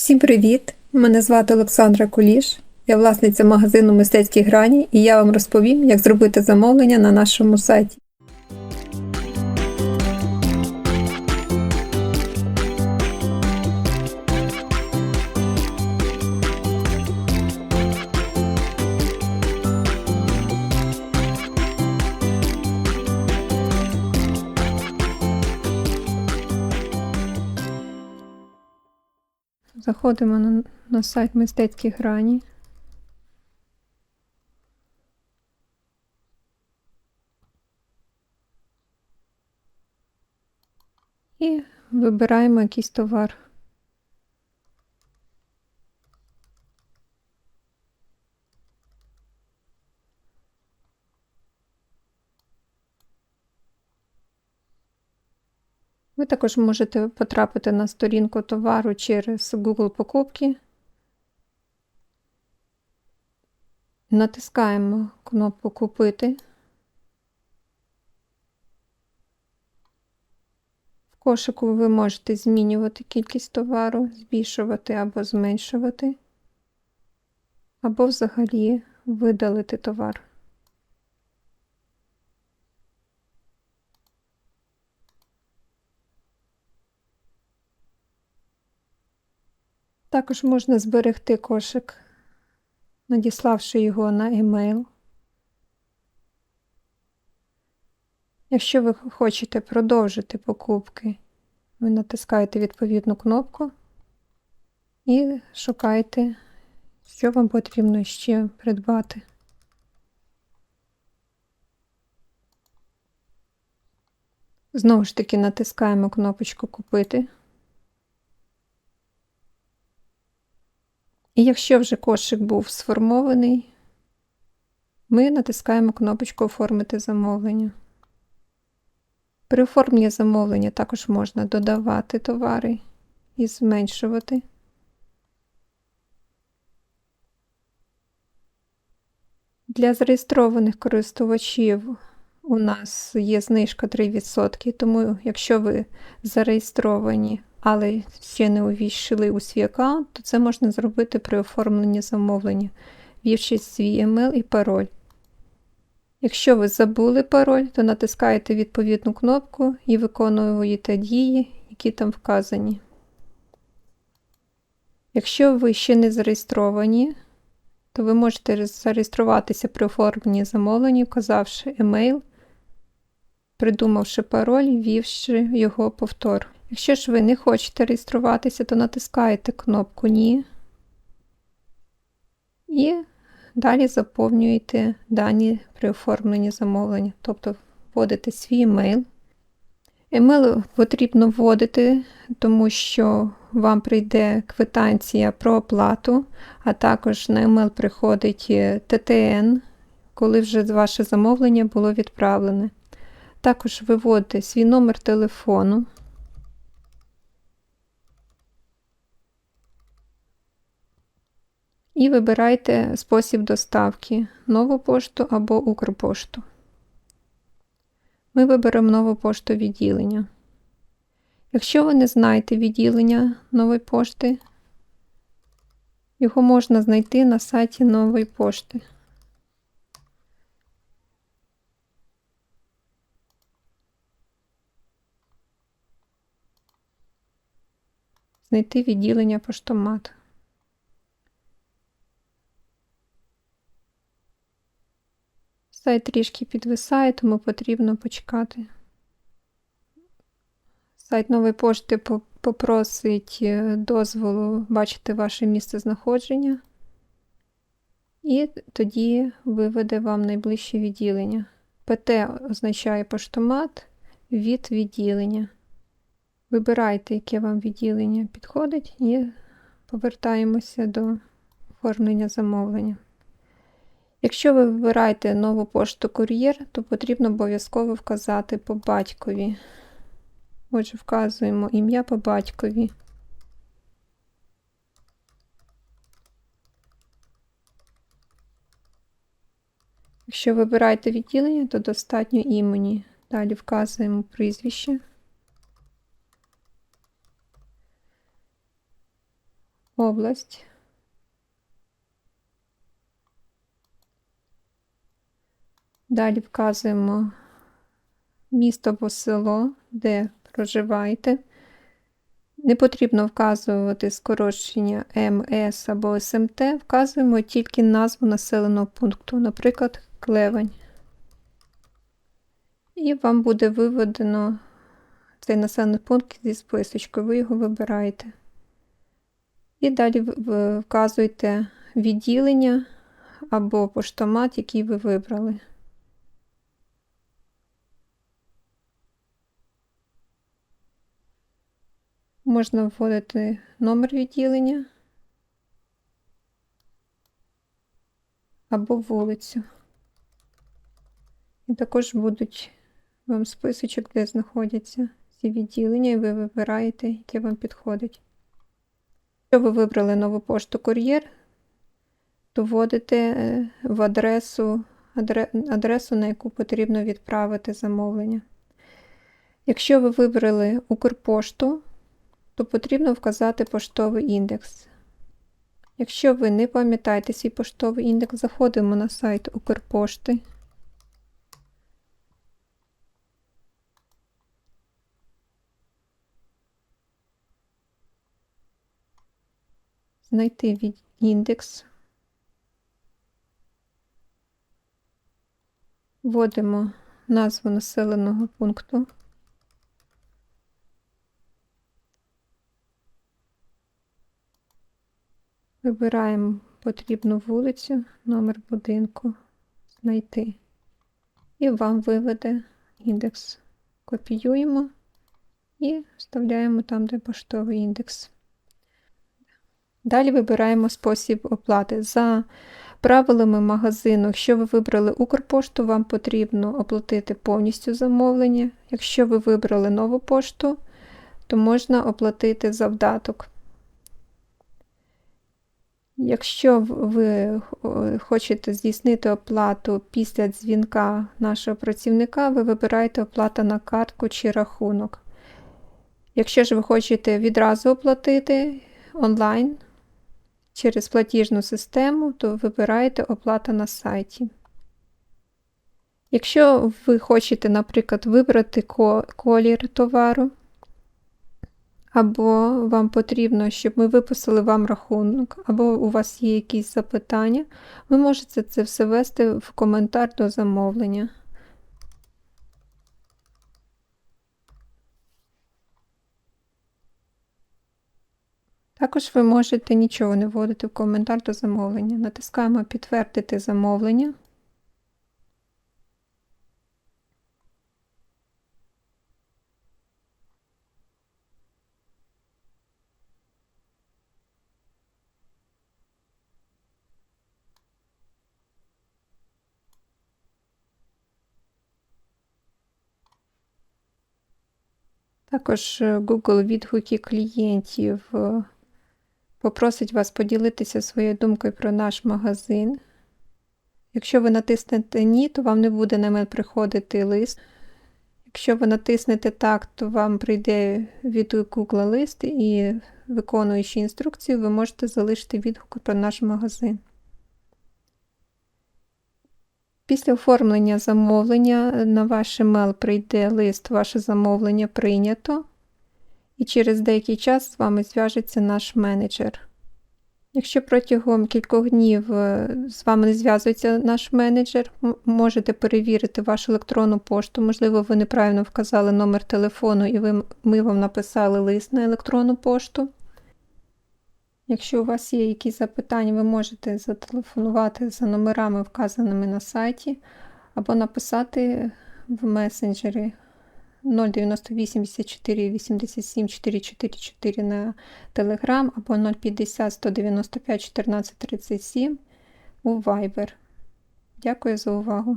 Всім привіт! Мене звати Олександра Куліш. Я власниця магазину мистецькі грані, і я вам розповім, як зробити замовлення на нашому сайті. Заходимо на, на сайт мистецькі грані. І вибираємо якийсь товар. Ви також можете потрапити на сторінку товару через Google покупки. Натискаємо кнопку Купити. В кошику ви можете змінювати кількість товару, збільшувати або зменшувати, або взагалі видалити товар. Також можна зберегти кошик, надіславши його на емейл. Якщо ви хочете продовжити покупки, ви натискаєте відповідну кнопку і шукаєте, що вам потрібно ще придбати. Знову ж таки натискаємо кнопочку Купити. І якщо вже кошик був сформований, ми натискаємо кнопочку Оформити замовлення. При оформленні замовлення також можна додавати товари і зменшувати. Для зареєстрованих користувачів у нас є знижка 3%, тому якщо ви зареєстровані але ще не увійшли у свій аккаунт, то це можна зробити при оформленні замовлення, ввівши свій емейл і пароль. Якщо ви забули пароль, то натискаєте відповідну кнопку і виконуєте дії, які там вказані. Якщо ви ще не зареєстровані, то ви можете зареєструватися при оформленні замовлення, вказавши емейл, придумавши пароль, ввівши його повтор. Якщо ж ви не хочете реєструватися, то натискаєте кнопку Ні і далі заповнюєте дані при оформленні замовлення, тобто вводите свій емейл. Емейл потрібно вводити, тому що вам прийде квитанція про оплату, а також на емейл приходить ТТН, коли вже ваше замовлення було відправлене. Також виводите свій номер телефону. І вибирайте спосіб доставки нову пошту або Укрпошту. Ми виберемо нову пошту відділення. Якщо ви не знаєте відділення нової пошти, його можна знайти на сайті нової пошти. Знайти відділення поштомат. Сайт трішки підвисає, тому потрібно почекати. Сайт нової пошти попросить е, дозволу бачити ваше місце знаходження, і тоді виведе вам найближче відділення. ПТ означає поштомат від відділення. Вибирайте, яке вам відділення підходить, і повертаємося до оформлення замовлення. Якщо ви вибираєте нову пошту кур'єр, то потрібно обов'язково вказати по батькові. Отже, вказуємо ім'я по батькові. Якщо вибираєте відділення, то достатньо імені. Далі вказуємо прізвище. область. Далі вказуємо місто або село, де проживаєте. Не потрібно вказувати скорочення МС або СМТ, вказуємо тільки назву населеного пункту, наприклад, Клевень. І вам буде виведено цей населений пункт зі списочкою, ви його вибираєте. І далі вказуєте відділення або поштомат, який ви вибрали. Можна вводити номер відділення або вулицю. І також будуть вам списочок, де знаходяться ці відділення, і ви вибираєте, яке вам підходить. Якщо ви вибрали нову пошту кур'єр, то вводите е, в адресу, адресу, на яку потрібно відправити замовлення. Якщо ви вибрали Укрпошту, то потрібно вказати поштовий індекс. Якщо ви не пам'ятаєте свій поштовий індекс, заходимо на сайт Укрпошти. Знайти від індекс. Вводимо назву населеного пункту. Вибираємо потрібну вулицю, номер будинку, знайти. І вам виведе індекс. Копіюємо і вставляємо там, де поштовий індекс. Далі вибираємо спосіб оплати. За правилами магазину, якщо ви вибрали Укрпошту, вам потрібно оплатити повністю замовлення. Якщо ви вибрали нову пошту, то можна оплатити завдаток. Якщо ви хочете здійснити оплату після дзвінка нашого працівника, ви вибираєте оплата на картку чи рахунок. Якщо ж ви хочете відразу оплатити онлайн через платіжну систему, то вибираєте оплата на сайті. Якщо ви хочете, наприклад, вибрати колір товару, або вам потрібно, щоб ми виписали вам рахунок, або у вас є якісь запитання, ви можете це все ввести в коментар до замовлення. Також ви можете нічого не вводити в коментар до замовлення. Натискаємо Підтвердити замовлення. Також е, Google відгуки клієнтів е, попросить вас поділитися своєю думкою про наш магазин. Якщо ви натиснете Ні, то вам не буде на мене приходити лист. Якщо ви натиснете так, то вам прийде відгук Google лист і, виконуючи інструкцію, ви можете залишити відгук про наш магазин. Після оформлення замовлення на ваш емейл прийде лист, ваше замовлення прийнято, і через деякий час з вами зв'яжеться наш менеджер. Якщо протягом кількох днів е, з вами не зв'язується наш менеджер, можете перевірити вашу електронну пошту. Можливо, ви неправильно вказали номер телефону і ми вам написали лист на електронну пошту. Якщо у вас є якісь запитання, ви можете зателефонувати за номерами, вказаними на сайті, або написати в месенджері 098 84 87 444 на Telegram або 050 195 14 37 у Viber. Дякую за увагу!